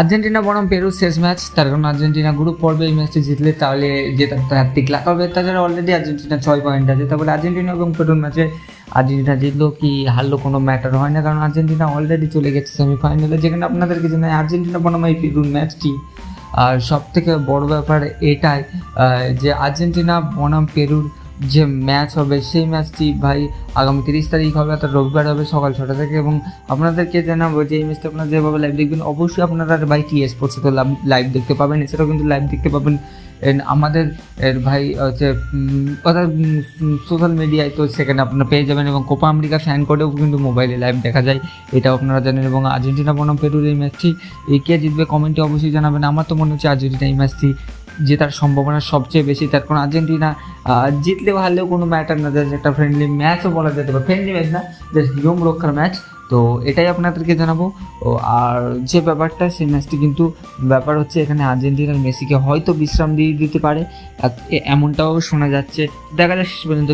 Argentina বনাম Peru শেষ match তার কারণ আর্জেন্টিনা গ্রুপ পর্বে এই ম্যাচটি জিতলে তাহলে জেতার তো হ্যাট্রিক লাখ হবে তাছাড়া অলরেডি আর্জেন্টিনা ছয় পয়েন্ট আছে। তারপরে আর্জেন্টিনা এবং পেরুর ম্যাচে আর্জেন্টিনা জিতলো কি হারলো কোনো ম্যাটার হয় না, কারণ আর্জেন্টিনা অলরেডি চলে গেছে সেমিফাইনালে যেখানে আপনাদেরকে জানাই, আর্জেন্টিনা বনাম এই পেরুর ম্যাচটি আর সব থেকে বড় ব্যাপার এটাই যে আর্জেন্টিনা বনাম পেরুর যে ম্যাচ হবে, সেই ম্যাচটি ভাই আগামী তিরিশ তারিখ হবে, অর্থাৎ রবিবার হবে সকাল ছটা থেকে এবং আপনাদেরকে জানাব যে এই ম্যাচটা আপনারা যেভাবে লাইভ দেখবেন, অবশ্যই আপনারা ভাই টি স্পোর্টসে তো লাইভ দেখতে পাবেন। এছাড়াও কিন্তু লাইভ দেখতে পাবেন আমাদের এর ভাই হচ্ছে অর্থাৎ সোশ্যাল মিডিয়ায় তো সেখানে আপনারা পেয়ে যাবেন এবং কোপা আমেরিকা ফ্যান কোডেও কিন্তু মোবাইলে লাইভ দেখা যায়, এটাও আপনারা জানেন এবং আর্জেন্টিনা বনাম পেরুর এই ম্যাচটি কে জিতবে কমেন্টে অবশ্যই জানাবেন। আমার তো মনে হচ্ছে আর্জেন্টিনা এই ম্যাচটি জেতার সম্ভাবনা সবচেয়ে বেশি, তার কারণ আর্জেন্টিনা জিতলে জিতলেও হারলেও কোনো ম্যাটার না জাস্ট একটা ফ্রেন্ডলি ম্যাচও বলা যেতে পারে। ফ্রেন্ডলি ম্যাচ না জাস্ট নিয়ম রক্ষার ম্যাচ তো এটাই আপনাদেরকে জানাব। আর যে ব্যাপারটা, সেই ম্যাচটি কিন্তু ব্যাপার হচ্ছে এখানে আর্জেন্টিনার মেসিকে হয়তো বিশ্রাম দিয়ে দিতে পারে। এমনটাও শোনা যাচ্ছে। দেখা যাক শেষ পর্যন্ত